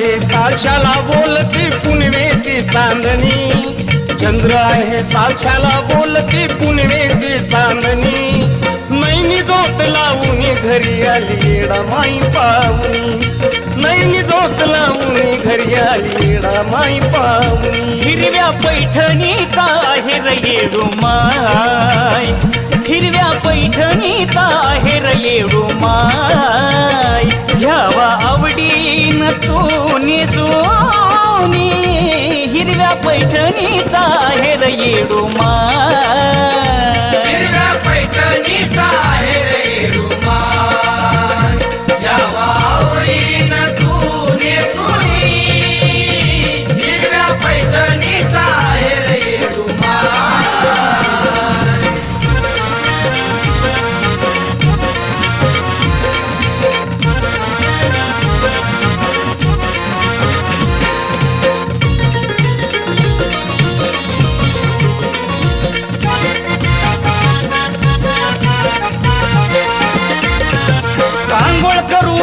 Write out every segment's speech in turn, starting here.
साक्षाला बोलते पुनवेची चांदणी. चंद्र आहे साक्षाला बोलते पुनवेची चांदणी. नैनी जोत लावून घरी आली येडा माई पाहुणी. नैनी जोत लावून घरी आली येडा माई पाहुणी. हिरव्या पैठणीचा आहे र येडूमाय हिरव्या पैठणीचा आहे र येडूमाय तू नेसोनी हिरव्या पैठणीचा हेर येडू मा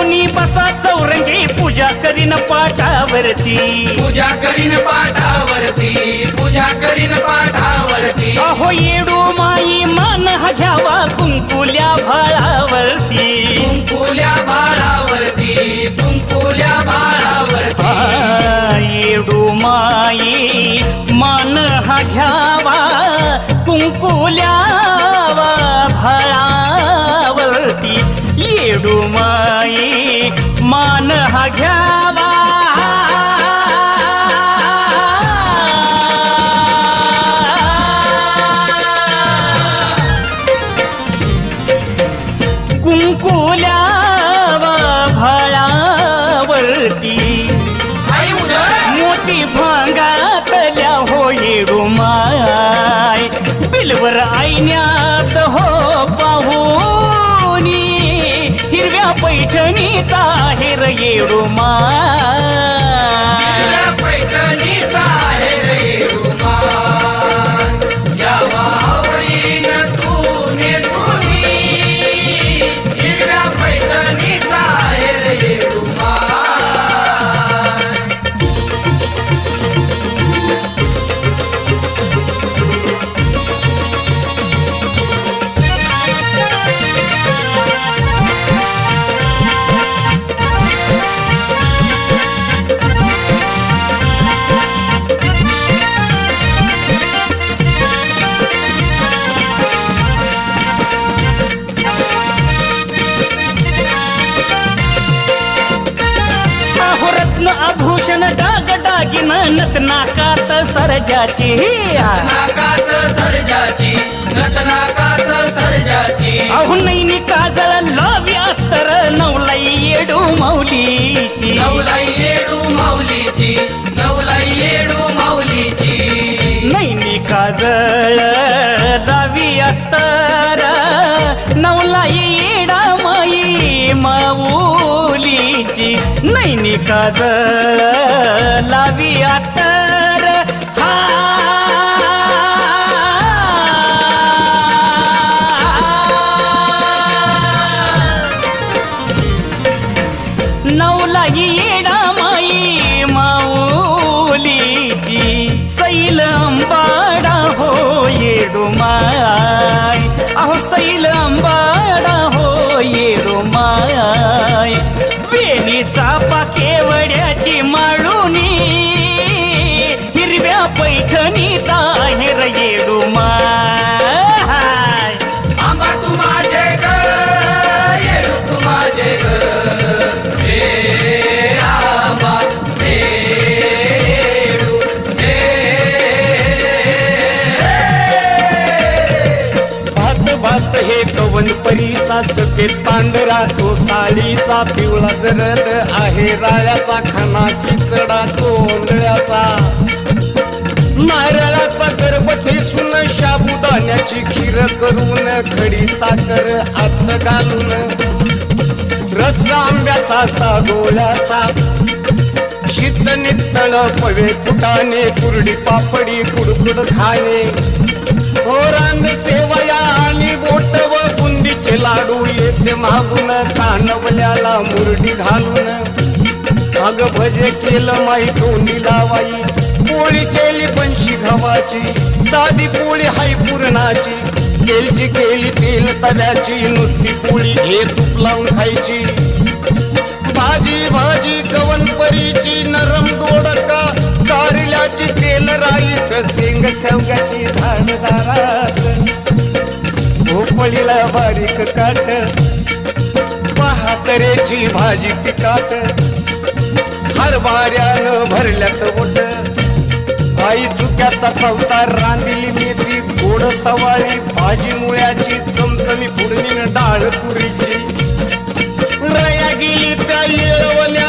करून बसा चौरंगी पूजा करीन पाटावरती पूजा करीन पाठावरती पूजा करीन पाठावरती. अहो येडू माई मान हा घ्यावा कुंकुल्या भाळावरती कुंकुल्या बाळावरती कुंकुल्या बाळावरती. आ, येडू माई मान हा घ्यावा कुंकुल्या भाळावरती येडू माई मान हा घ्यावा. कुंकुल्या हिरव्या पैठणीचा आहे र येडूमाय हिरव्या पैठणीचा आभूषण डाग डागिन नतनाकात सरजाची. नाकात सर्जाची रत्नाकात सर्जाची. अहो नैनी काजळ लावी अत्तर नवलाई येडू मौलीची. नवलाई काजळ लावी आतर? हा. नवलाई येडा माई माऊलीची सैल अंबाडा हो येडू माय अहो सैल अंबाडा हो येडू माय वेणीचा पाकेवड्याची माळुनी हिरव्या पैठणीचा आहे र येडू माय राजाचा सफेद पांढरा तो साडीचा पिवळा जरद आहे राळ्याचा खानाची चढा चोंदळ्याचा नारळाचा गर्भठी सुन शाबुदाण्याची खीर करून खडी साखर आत घालून. रस आंब्याचा सागोळ्याचा शीत नितळ पवे फुटाने कुरडी पापडी कुडकुड खाणे. होरान सेवया आणि बोट लाडू येते मागून कानवल्याला मुरडी घालून. अग भजे केलं माई तोंडी लावाई. पोळी केली बनशी गव्हाची साधी पोळी हाय पुरणाची. तेलची केली तेल तव्याची. नुसती पोळी घे तूप लावून खायची. भाजी भाजी कवनपरीची नरम दोडका. कारल्याची तेल राई. शेंग शेवगाची झाडदारा. दारात बारीक काट. पहातरेची भाजी तिकाट हरभऱ्यानं भरल्यात ओट. आई चुक्याचा चौथा रांदिली मेथी. गोड सवाळी भाजी मुळ्याची चमचमी फोडणीनं डाळ तुरीची. रया गेली त्या येळवण्याची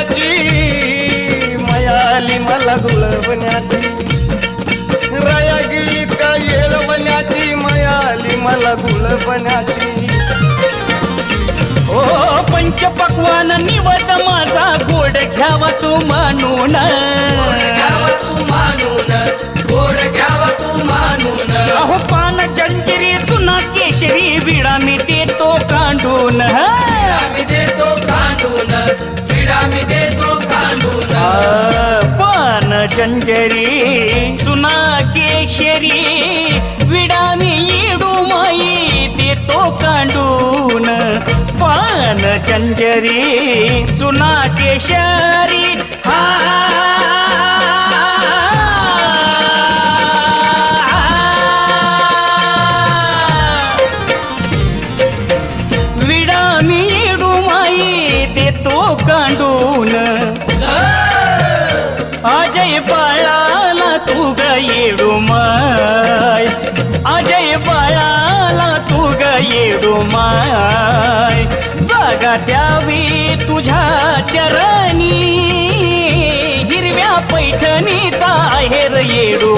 मयाली मला गुळवण्याची ओ पंचपक्वान निवड माझा गोड घ्यावा तू मानून. गोड तू मानून अहो पान जंजिरी चुना केशरी विडा मी देतो कांडून. देतो कांडून मी देतो कांडून पान जंजरी चुना केशरी तो देतो कांडून पान जंजरी चुना केशरी हा विडा मी येडू माई देतो कांडून. अजय बाळाला तू ग येडू माय अजय बाळाला तू ग येडू जागा द्यावी तुझ्या चरणी हिरव्या पैठणीचा आहेर येडू